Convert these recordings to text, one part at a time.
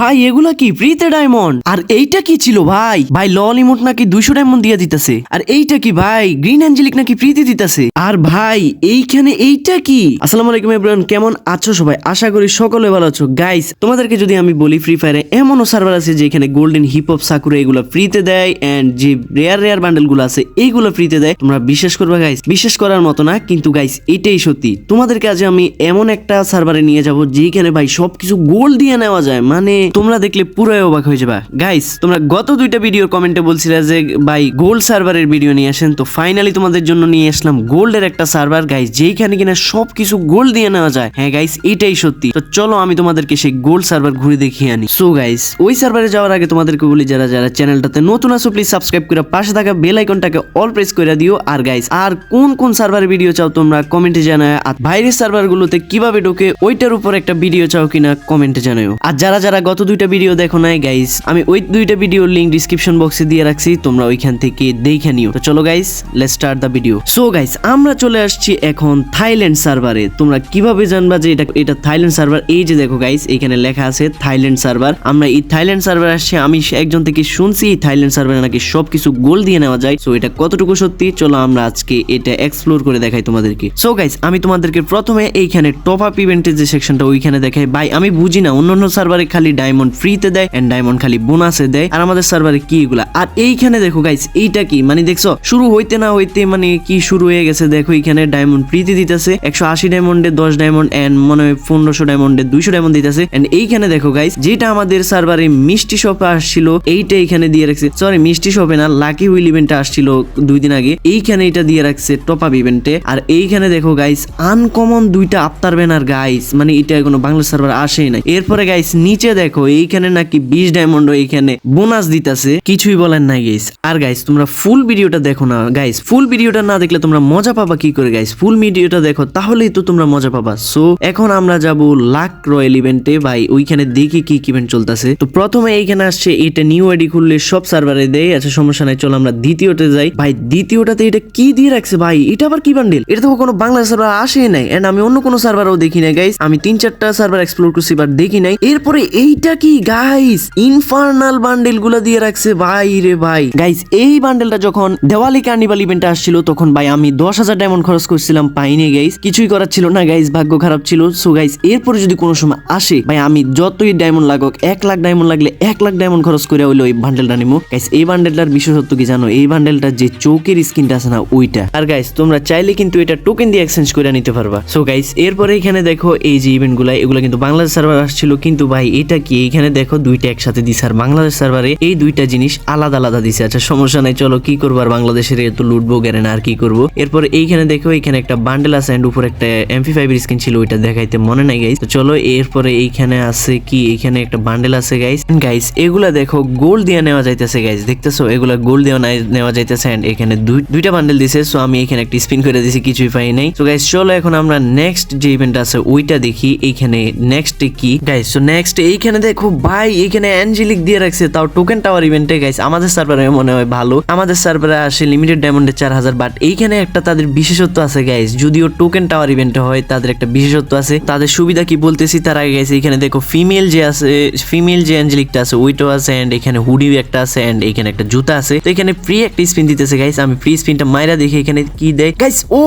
ভাই, এগুলা কি ফ্রিতে ডায়মন্ড? আর এইটা কি ছিল ভাই? ভাই, লল ইমোট নাকি দুইশো ডায়মন্ড দিয়ে দিতেছে। আর এইটা কি ভাই? গ্রিন অ্যাঞ্জেলিক নাকি ফ্রিতে দিতেছে? আর ভাই, এইখানে এইটা কি? আসসালামু আলাইকুম এভরিওয়ান, কেমন আছো সবাই? আশা করি সকলে ভালো আছো। গাইস তোমাদেরকে যদি আমি বলি ফ্রি ফায়ারে এমনও সার্ভার আছে যেখানে গোল্ডেন হিপ হপ সাকুরা এগুলো ফ্রিতে দেয় এন্ড যে রেয়ার রেয়ার বান্ডেলগুলো আছে, এইগুলো ফ্রিতে দেয়। তোমরা বিশ্বাস করবে গাইস বিশ্বাস করার মতো না, কিন্তু গাইস এটাই সত্যি। তোমাদেরকে আজ আমি এমন একটা সার্ভারে নিয়ে যাব যেখানে ভাই সবকিছু গোল্ড দিয়ে নেওয়া যায়। মানে তোমরা দেখলে পুরোই অবাক হয়ে যাবে। গাইস তোমরা গত দুইটা ভিডিওর কমেন্টে বলছিলে যে, ভাই গোল্ড সার্ভারের ভিডিও নিয়ে আসেন। তো ফাইনালি তোমাদের জন্য নিয়ে আসলাম গোল্ডের একটা সার্ভার গাইস যেখানে কিনা সবকিছু গোল্ড দিয়ে নেওয়া যায়। হ্যাঁ গাইস এটাই সত্যি। তো চলো আমি তোমাদেরকে সেই গোল্ড সার্ভার ঘুরে দেখিয়ে আনি। সো গাইস ওই সার্ভারে যাওয়ার আগে তোমাদেরকে বলি, যারা যারা চ্যানেলটাতে নতুন আছো প্লিজ সাবস্ক্রাইব করে পাশে থাকা বেল আইকনটাকে অল প্রেস করে দিও। আর গাইস আর কোন কোন সার্ভারের ভিডিও চাও তোমরা কমেন্টে জানাও আর বাইরের সার্ভারগুলোতে কীভাবে ঢোকে, ওইটার উপর একটা ভিডিও চাও কিনা কমেন্টে জানাও আর যারা যারা গত দুইটা ভিডিও দেখো নাই গাইস আমি ওই দুইটা ভিডিওর লিংক ডিসক্রিপশন বক্সে দিয়ে রাখছি, তোমরা ওইখান থেকে দেখে নিও। তো চলো guys let's start the video so guys আমরা চলে আসছি এখন থাইল্যান্ড সার্ভারে তোমরা কীভাবে জানবা যে এটা এটা থাইল্যান্ড সার্ভার এই যে দেখো গাইস এখানে লেখা আছে থাইল্যান্ড সার্ভার আমরা এই থাইল্যান্ড সার্ভার আসছি, আমি একজন থেকে শুনছি, এই থাইল্যান্ড সার্ভারে নাকি সবকিছু গোল দিয়ে নেওয়া যায়। সো এটা কতটুকু সত্যি? চলো, আমরা আজকে এটা এক্সপ্লোর করে দেখাই তোমাদেরকে। সো গাইস আমি তোমাদেরকে প্রথমে এইখানে টপ আপ ইভেন্টের যে সেকশনটা ওইখানে দেখাই। ভাই, আমি বুঝি না অন্য অন্য সার্ভারে খালি ডায়মন্ড ফ্রিতে দেয় এন্ড ডায়মন্ড খালি বোনাসে দেয়। আর আমাদের সার্ভারে কি এগুলা? আর এইখানে দেখো গাইস এইটা কি? মানে দেখছ, শুরু হইতে না হইতে মানে কি শুরু হয়ে গেছে? দেখো এখানে ডায়মন্ড ফ্রিতে দিতেছে, একশো আশি ডায়মন্ডে দশ ডায়মন্ড এন্ড মনে হয় পনেরোশো ডায়মন্ডে দুইশো ডায়মন্ড দিতেছে। এন্ড এইখানে দেখো গাইস যেটা আমাদের সার্ভারে মিষ্টি শপে আসছিল, এইটা এখানে দিয়ে রাখছে। সরি মিষ্টি শপে না লাকি হুইল ইভেন্টে আসছিল দুই দিন আগে। এইখানে এটা দিয়ে রাখছে টপ আপ ইভেন্টে আর এইখানে দেখো গাইস আনকমন দুইটা আফতার ব্যানার গাইস মানে এটা কোনো বাংলা সার্ভার আসেই না এরপরে গাইস নিচে দেখো এইখানে নাকি বিশ ডায়মন্ড এইখানে বোনাস দিতেছে। কিছুই বলেন নাই গাইস আর গাইস তোমরা ফুল ভিডিওটা দেখো না। গাইস ফুল ভিডিওটা না দেখলে তোমরা মজা পাবা কি করে গাইস ফুল ভিডিওটা দেখো, তাহলেই তো তোমরা মজা পাবা। সো এখন আমরা যাব লাক রয়্যাল ইভেন্টে ভাই, ওইখানে দেখি কি কি ইভেন্ট চলতেছে। তো প্রথমে এইখানে আসছে এটা নিউ আইডি খুললে সব সার্ভারে দেয়। আচ্ছা সমস্যা নাই, চলো আমরা দ্বিতীয়তে যাই। ভাই, দ্বিতীয়টাতে এটা কি দিয়ে রাখছে, ভাই? এটা আবার কি বান্ডেল এটা তো কোনো বাংলা সার্ভার আসেই নাই। এন্ড আমি অন্য কোনো সার্ভারও দেখি নাই গাইস আমি তিন, চারটা সার্ভার এক্সপ্লোর করছি বাট দেখি নাই। এরপরে এইটা কি? গাইস ইনফার্নাল বান্ডেলগুলা দিয়ে রাখছে। ভাই রে ভাই। গাইস এই বান্ডেলটা যখন দেওয়ালি কার্নিভাল ইভেন্ট আসছিল, তখন ভাই আমি দশ হাজার ডায়মন্ড খরচ করছিলাম। পাইনি গাইস কিছুই করার ছিল না গাইস ভাগ্য খারাপ ছিল। সো গাইস এরপরে যদি কোনো সময় আসে, ভাই, আমি যতই ডায়মন্ড লাগুক, এক লাখ ডায়মন্ড লাগলে এক লাখ ডায়মন্ড খরচ করে হইল এই বান্ডেলটা নিবো গাইস এই বান্ডেলটার বিশেষত্ব কি জানো? এই বান্ডেলটা যে চৌকের স্কিনটা আছে না, ওইটা। আর গাইস তোমরা চাইলে কিন্তু এটা টোকেন দিয়ে এক্সচেঞ্জ করে নিতে পারবা। সো গাইস এরপরে এখানে দেখো, এই যে ইভেন্টগুলা এগুলো কিন্তু বাংলাদেশ সার্ভার আসছিল। কিন্তু, ভাই, এটা কি এখানে দেখো দুইটা একসাথে দিছে আর বাংলাদেশ সার্ভারে এই দুইটা জিনিস আলাদা আলাদা দিছে। আচ্ছা সমস্যা নাই, চলো কি করব আর বাংলাদেশের এত লুটবো গেরে না আর কি করব? এরপর এইখানে দেখো এখানে একটা বান্ডেল আছে এন্ড উপর একটা এমপি ফাইভ স্কিন ছিল, ওইটা দেখাইতে মনে নাই গাইস তো চলো, এরপরে এইখানে আছে কি? এইখানে একটা বান্ডেল আছে গাইস গাইস এগুলা দেখো গোল্ড দিয়ে নেওয়া যাইতেছে গাইস দেখতেছো? এগুলা গোল্ড দিয়ে নেওয়া যাইতেছে এন্ড এখানে দুই- দুইটা বান্ডেল দিছে সো আমি এখানে একটা স্পিন করে দিছি, কিছুই পাই নাই। তো গাইস চলো এখন আমরা নেক্সট যে ইভেন্ট আছে, ওইটা দেখি, এইখানে নেক্সট কি? গাইস সো নেক্সট এইখানে দেখো, ভাই, এখানে অ্যাঞ্জেলিক দিয়ে রাখছে। তাও টোকেন টাওয়ার ইভেন্টে গাইস আমাদের সার্ভারে মনে হয় ভালো। আমাদের সার্ভারে আসে লিমিটেড ডায়মন্ডে চার হাজার বাট এইখানে একটা তাদের বিশেষত্ব আছে গাইস যদিও টোকেন টাওয়ার ইভেন্টে হয়, তাদের একটা বিশেষত্ব আছে। তাদের সুবিধা কি বলতেছি তার আগে গাইস এখানে দেখো ফিমেল যে আছে ফিমেল যে অ্যাঞ্জেলিকটা আছে ওইটাও আছে এন্ড এখানে হুডি একটা আছে এন্ড এখানে একটা জুতা আছে। তো এখানে ফ্রি একটা স্পিন দিতেছে গাইস আমি ফ্রি স্পিনটা মাইরা দেখি এখানে কি দেয়। গাইস ও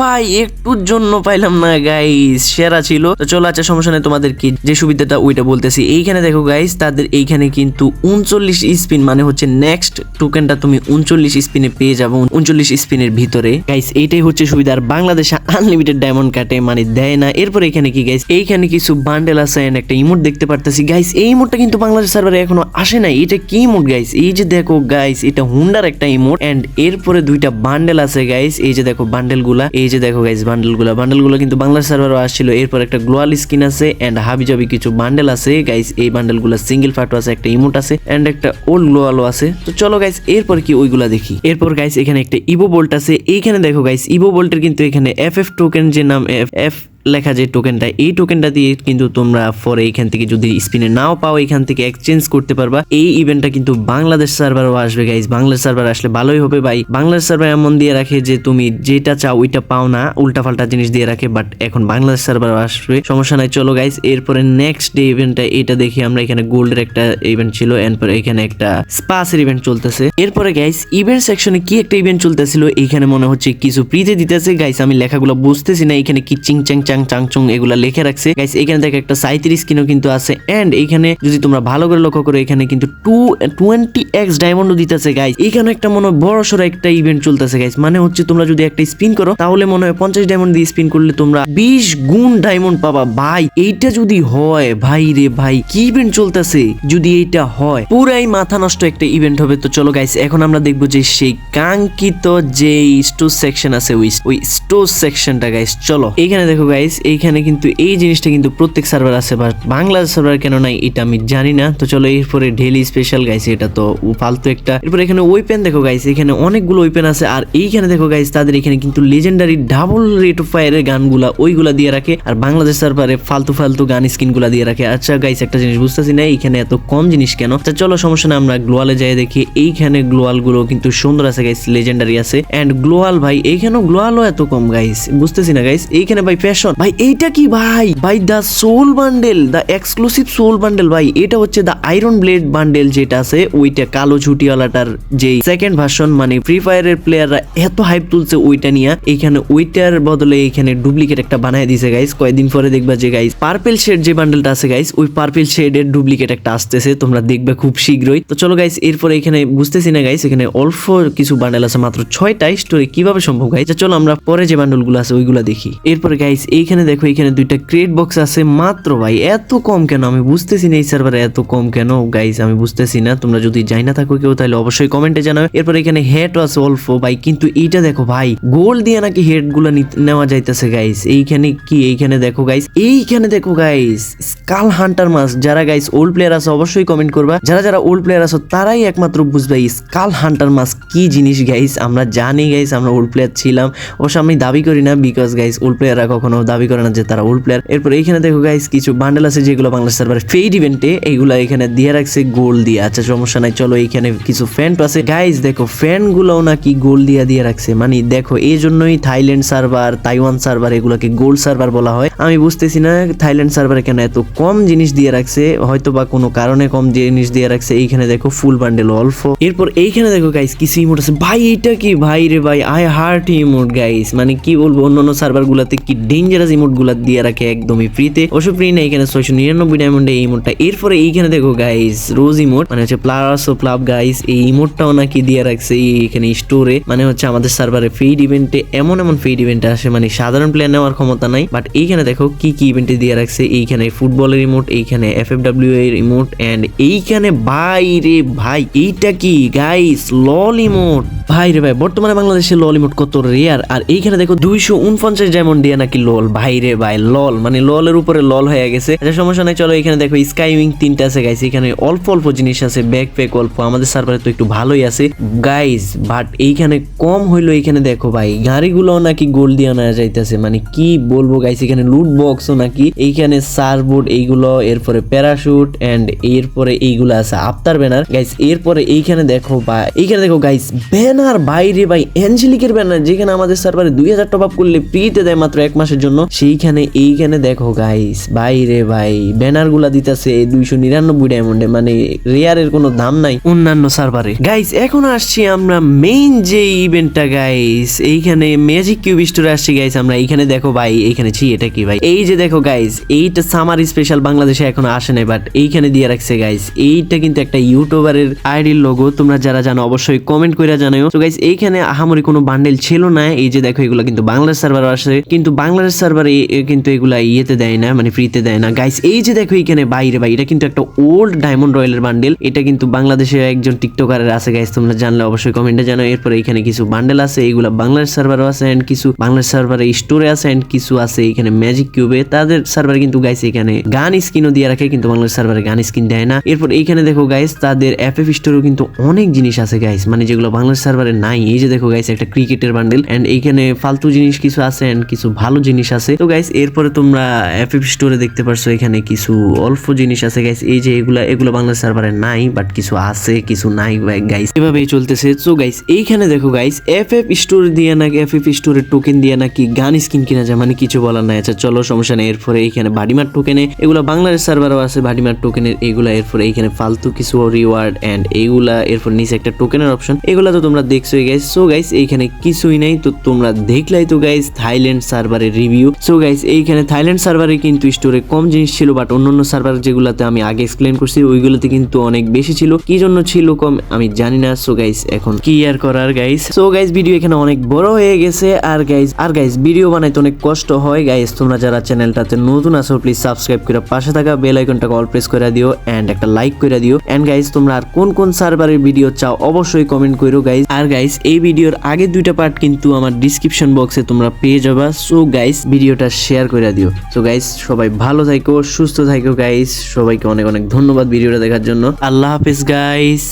ভাই, একটুর জন্য পাইলাম না গাইস সেরা ছিল। তো চলো আচ্ছা সমস্যা নেই তোমাদের কি, যে সুবিধাটা ওইটা বলতেছি। এইখানে দেখো গাইস তাদের এইখানে কিন্তু উনচল্লিশ স্পিন মানে হচ্ছে নেক্সট টোকেনটা তুমি উনচল্লিশ স্পিনে পেয়ে যাব উনচল্লিশ স্পিনের ভিতরে। গাইস এইটাই হচ্ছে সুবিধা। আর বাংলাদেশে আনলিমিটেড ডায়মন্ড কাটে মানে দেয় না। এরপর এখানে কি গাইস এইখানে কিছু বান্ডেল আছে and একটা ইমোট দেখতে পারতেছি। গাইস এই ইমোটটা কিন্তু বাংলাদেশ সার্ভারে এখনও আসে নাই। এটা কি ইমোট গাইস এই যে দেখো গাইস এটা হুন্ডার একটা ইমোট এন্ড এরপরে দুইটা বান্ডেল আছে গাইস এই যে দেখো বান্ডেলগুলা এই যে দেখো গাইস বান্ডেলগুলা বান্ডেলগুলা কিন্তু বাংলাদেশ সার্ভারও আসছিল। এরপর একটা গ্লোয়াল স্কিন আছে এন্ড হাবি জাবি কিছু বান্ডেল আছে গাইস এই বান্ডেলগুলা সিঙ্গেল ফাটো আছে, একটা ইমোট আছে এন্ড একটা ওল্ড গ্লোয়ালও আছে। তো চলো গাইস এরপর কি ওইগুলা দেখি। এরপর গাইস এখানে একটা ইভো বোল্ট আছে। এইখানে দেখো গাইস ইভো বোল্টের কিন্তু এখানে এফ এফ টোকেন যে নাম এফ এফ লেখা যে টোকেনটা এই টোকেনটা দিয়ে কিন্তু তোমরা পরে এখান থেকে যদি স্পিনে নাও পাও এখান থেকে এক্সচেঞ্জ করতে পারবা। এই ইভেন্টটা কিন্তু বাংলাদেশ সার্ভারও আসবে গাইজ বাংলাদেশ সার্ভার আসলে ভালোই হবে, ভাই। বাংলাদেশ সার্ভার এমন দিয়ে রাখে যে, তুমি যেটা চাও ওইটা পাও না উল্টা পাল্টা জিনিস দিয়ে রাখে বাট এখন বাংলাদেশ সার্ভার আসবে। সমস্যা নাই, চলো গাইজ এরপরে নেক্সট ডে ইভেন্টটা এটা দেখি আমরা। এখানে গোল্ডের একটা ইভেন্ট ছিল এরপরে এখানে একটা স্পাসের ইভেন্ট চলতেছে। এরপরে গাইজ ইভেন্ট সেকশনে কি একটা ইভেন্ট চলতেছিল? এখানে মনে হচ্ছে কিছু ফ্রিতে দিতেছে। গাইস আমি লেখাগুলো বুঝতেছি না। এখানে কি চিং চ্যাং চাং চাং চুং এগুলা লিখে রাখছে। গাইস এখানে দেখো একটা সাঁত্রিশ স্কিনও কিন্তু আছে। এন্ড এখানে যদি তোমরা ভালো করে লক্ষ্য করো, এখানে কিন্তু টু টোয়েন্টি এক্স ডায়মন্ডও দিতেছে গাইস এখানে একটা মনে হয় বড় সড়ো একটা ইভেন্ট চলতেছে গাইস মানে হচ্ছে তোমরা যদি একটা স্পিন করো, তাহলে মনে হয় পঞ্চাশ ডায়মন্ড দিয়ে স্পিন করলে তোমরা বিশ গুণ ডায়মন্ড পাবা। ভাই, এইটা যদি হয়, ভাই রে ভাই, কি ইভেন্ট চলতেছে যদি এইটা হয়? পুরাই মাথা নষ্ট একটা ইভেন্ট হবে। তো চলো গাইস এখন আমরা দেখব যে সেই কাঙ্ক্ষিত যে স্টোর সেকশন আছে, ওই ওই স্টোর সেকশনটা গাইস চলো, এখানে দেখো গাইস এইখানে কিন্তু এই জিনিসটা কিন্তু প্রত্যেক সার্ভার আছে বাট বাংলাদেশ সার্ভার কেন নাই এটা আমি জানি না। তো চলো এরপরে ডেলি স্পেশাল গাইস এটা তো ফালতু একটা। এরপর এখানে ওয়েপেন দেখো গাইস এখানে অনেকগুলো ওয়েপেন আছে, আর এইখানে দেখো গাইস তাদের এখানে কিন্তু লেজেন্ডারি ডাবল রেট অফ ফায়ারের গানগুলা ওইগুলা দিয়ে রাখে, আর বাংলাদেশ সার্ভারে ফালতু ফালতু গান স্কিনগুলা দিয়ে রাখে। আচ্ছা গাইস একটা জিনিস বুঝতেছি না, এইখানে এত কম জিনিস কেন? আচ্ছা চলো সমস্যা না আমরা গ্লোয়ালে যাই দেখি। এইখানে গ্লোয়ালগুলো কিন্তু সুন্দর আছে গাইস লেজেন্ডারি আছে। এন্ড গ্লোয়াল ভাই, এইখানেও গ্লোয়ালও এত কম গাইস বুঝতেছি না গাইস এইখানে ভাই ফ্যাশন ভাই, এইটা কি ভাই? ভাই the soul bundle the exclusive soul bundle ভাই, এটা হচ্ছে দা আয়রন ব্লেড বান্ডেল যেটা আছে, ওইটা কালো ছুটিওয়ালাটার যে সেকেন্ড ভার্সন মানে ফ্রি ফায়ারের প্লেয়াররা এত হাইপ তুলছে ওইটা নিয়ে। এইখানে ওইটার বদলে এখানে ডুপ্লিকেট একটা বানায় দিছে গাইস কয়েকদিন পরে দেখবা যে গাইস পার্পেল শেড যে বান্ডেলটা আছে গাইস ওই পার্পেল শেডের ডুপ্লিকেট একটা আসতেছে, তোমরা দেখবে খুব শীঘ্রই। তো চলো গাইস এরপরে এখানে বুঝতেছি না গাইস এখানে অল্প কিছু বান্ডেল আছে, মাত্র ছয়টা স্টোরি কীভাবে সম্ভব গাইস চলো, আমরা পরে যে বান্ডেলগুলো আছে, ওইগুলো দেখি। এরপরে গাইস এইখানে দেখো এখানে দুইটা ক্রেট বক্স আছে। মাত্র ভাই, এত কম কেন? আমি বুঝতেছি না এই সার্ভারে এত কম কেন? গাইস আমি বুঝতেছি না। তোমরা যদি যাই না থাকো কেউ, তাহলে অবশ্যই কমেন্টে জানাবে। এরপর এখানে হেড আছে অল্প ভাই, কিন্তু এইটা দেখো ভাই গোল দিয়ে নাকি হেডগুলা নেওয়া যাইতেছে গাইস এইখানে কি? এইখানে দেখো গাইস এইখানে দেখো গাইস স্কাল হান্টার মাস যারা গাইস ওল্ড প্লেয়ার আছে, অবশ্যই কমেন্ট করবা। যারা যারা ওল্ড প্লেয়ার আছো, তারাই একমাত্র বুঝবে স্কাল হান্টার মাস কি জিনিস গাইস আমরা জানি গাইস আমরা ওল্ড প্লেয়ার ছিলাম। অবশ্য আমি দাবি করি না বিকজ গাইস ওল্ড প্লেয়াররা কখনো দাবি করে না যে তারা ওল্ড প্লেয়ার এরপর এইখানে দেখো গাইস কিছু বান্ডেল আছে যেগুলো বাংলাদেশ সার্ভারে ফেড ইভেন্টে এইগুলো এখানে দিয়ে রাখছে গোল দিয়ে। আচ্ছা সমস্যা নাই, চলো এইখানে কিছু ফ্যান আছে গাইস দেখো ফ্যানগুলো নাকি গোল দিয়ে দিয়ে রাখছে। মানে দেখো এই জন্যই থাইল্যান্ড সার্ভার তাইওয়ান সার্ভার এগুলোকে গোল্ড সার্ভার বলা হয়। আমি বুঝতেছি না থাইল্যান্ড সার্ভারে কেন এত কম জিনিস দিয়ে রাখছে হয়তো বা কোনো কারণে কম জিনিস দিয়ে রাখছে। এইখানে দেখো ফুল বান্ডেল অল্প। এরপর এইখানে দেখো গাইস কিছু ইমোট আছে। ভাই, এটা কি? ভাই রে ভাই আই হার্ট ইমোট গাইস মানে কি বলব, অন্যান্য সার্ভার গুলাতে কি ডেঞ্জারাস ইমোটগুলা দিয়ে রাখে একদমই ফ্রিতে অবশ্য ফ্রি না এখানে ছয়শো নিরানব্বই ডায়মন্ডে এই ইমোটটা এরপরে এইখানে দেখো গাইস রোজ ইমোট মানে হচ্ছে প্লাস ও প্লাব গাইস এই ইমোটটাও নাকি দিয়ে রাখছে এখানে স্টোরে মানে হচ্ছে আমাদের সার্ভারে ফেড ইভেন্টে এমন এমন ফেড ইভেন্টে আসে মানে সাধারণ প্লেয়ার নেওয়ার ক্ষমতা নাই। বাট এইখানে দেখো কি কি ইভেন্টে দিয়ে রাখছে, এইখানে ফুটবলের রিমোট এইখানে এফ এফ ডাব্লিউ এর রিমোট এন্ড এইখানে ভাই রে ভাই, এইটা কি গাইস লল ইমোট ভাই রে ভাই, বর্তমানে বাংলাদেশে লল ইমোট কত রেয়ার আর এইখানে দেখো দুইশো উনপঞ্চাশ ডায়মন্ড দিয়ে নাকি লল ভাই রে ভাই, লল। মানে ললের উপরে লল হয়ে গেছে। আচ্ছা সমস্যা নাই, চলো এখানে দেখো স্কাই উইং তিনটা আছে গাইস এখানে অল্প অল্প জিনিস আছে ব্যাক প্যাক অল্প, আমাদের সার্ভারে তো একটু ভালোই আছে। গাইস বাট এইখানে কম হইল এখানে দেখো ভাই গাড়িগুলো নাকি গোল দিয়ে আনা যাইতেছে। মানে কি বলব গাইস এখানে লুট বক্সও নাকি? এইখানে সার্বোর্ড এইগুলো, এরপরে প্যারাশুট এন্ড এরপরে এইগুলো আছে আফতার ব্যানার গাইস এরপরে এইখানে দেখো বা এইখানে দেখো গাইস ব্যানার বাইরে ভাই অ্যাঞ্জেলিকের ব্যানার যেখানে আমাদের সার্ভারে দুই হাজার টপ আপ করলে ফ্রিতে দেয় মাত্র এক মাসের জন্য। সেইখানে, এইখানে দেখো গাইস ভাই ব্যানারগুলা দিতেছে দুইশো নিরানব্বই ডায়মন্ডে মানে রেয়ারের কোনো দাম নাই অন্যান্য সার্ভারে গাইস এখন আসছি আমরা মেইন যে ইভেন্টটা গাইস এইখানে ম্যাজিক কিউব স্টোরে আসছি গাইস আমরা এইখানে দেখো ভাই, এইখানে ছি, এটা কি ভাই? এই যে দেখো গাইস এইটা সামার স্পেশাল বাংলাদেশে এখন আসে নাই বাট এইখানে দিয়ে রাখছে গাইস এইটা কিন্তু একটা ইউটিউবারের আইডির লোগো তোমরা যারা জানো অবশ্যই কমেন্ট করে জানাও তো গাইস এইখানে আহামরি কোনো বান্ডেল ছিল না, এই যে দেখো, এগুলো কিন্তু বাংলাদেশ সার্ভার আসে, কিন্তু বাংলাদেশ সার্ভারে কিন্তু এগুলা ইয়েতে দেয় না মানে ফ্রিতে দেয় না। গাইস এই যে দেখো এখানে বাইরে, ভাই, এটা কিন্তু একটা ওল্ড ডায়মন্ড রয়্যালের বান্ডেল এটা কিন্তু বাংলাদেশে একজন টিকটকারের আছে গাইস তোমরা জানলে অবশ্যই কমেন্টে জানাও এরপরে এখানে কিছু বান্ডেল আছে এইগুলা বাংলাদেশ সার্ভারও আছে এন্ড কিছু বাংলাদেশ সার্ভারে স্টোরে আছে এন্ড কিছু আছে এখানে ম্যাজিক কিউবে তাদের সার্ভারে কিন্তু গাইস এখানে গান স্কিনও দিয়ে রাখে, কিন্তু বাংলাদেশ সার্ভারে গান স্কিন দেয় না। এরপর এইখানে দেখো গাইস তাদের এফ এফ স্টোরেও কিন্তু অনেক জিনিস আছে গাইস মানে যেগুলো বাংলাদেশ সার্ভারে নাই। এই যে দেখো গাইস একটা ক্রিকেটের বান্ডেল এন্ড এইখানে ফালতু জিনিস কিছু আছে এন্ড কিছু ভালো জিনিস আছে। তো গাইস এরপরে তোমরা এফএফ স্টোরে দেখতে পারছ এখানে কিছু অল্প জিনিস আছে গাইস এই যে এগুলা, এগুলো বাংলা সার্ভারে নাই বাট কিছু আছে, কিছু নাই গাইস এভাবেই চলতেছে। তো গাইস এইখানে দেখো গাইস এফ এফ স্টোর দিয়ে নাকি এফএফ স্টোরের টোকেন দিয়ে নাকি গান স্কিন কিনা যায় মানে কিছু বলার নাই। আচ্ছা চলো, সমস্যা নেই। এরপরে এইখানে বাডিমার টোকেনে এগুলো বাংলাদেশ সার্ভারও আছে বাডিমার টোকেনের এগুলা। এরপরে এইখানে ফালতু কিছু রিওয়ার্ড এন্ড এইগুলা এরপর নিচে একটা টোকেনের অপশন এগুলা তো তোমরা দেখছোই গাইস সো গাইস এইখানে কিছুই নাই। তো তোমরা দেখলাই তো গাইস থাইল্যান্ড সার্ভারের রিভিউ সো গাইস এইখানে থাইল্যান্ড সার্ভারে কিন্তু স্টোরে কম জিনিস ছিল বাট অন্যান্য সার্ভার যেগুলাতে আমি আগে এক্সপ্লেন করছি, ওইগুলোতে কিন্তু অনেক বেশি ছিল। কি জন্য ছিল কম, আমি জানি না। সো গাইস এখন কি আর করার গাইস সো গাইস ভিডিও এখানে অনেক বড় হয়ে গেছে। আর গাইস আর গাইস ভিডিও বানাইতে অনেক কষ্ট হয়। গাইস তোমরা যারা চ্যানেলটাতে নতুন আছো প্লিজ সাবস্ক্রাইব করে পাশে থাকা বেল আইকনটাকে অল প্রেস করে দিও এন্ড একটা লাইক করে দিও। এন্ড গাইস তোমরা আর কোন কোন সার্ভারের ভিডিও চাও, অবশ্যই কমেন্ট করো গাইস আর গাইস এই ভিডিওর আগে দুইটা পার্ট কিন্তু আমার ডিসক্রিপশন বক্সে তোমরা পেয়ে যাবা। সো গাইস ভিডিওটা শেয়ার করে দিও। তো গাইস সবাই ভালো থাকো সুস্থ থাকো গাইস সবাইকে অনেক অনেক ধন্যবাদ ভিডিওটা দেখার জন্য। আল্লাহ হাফিজ গাইস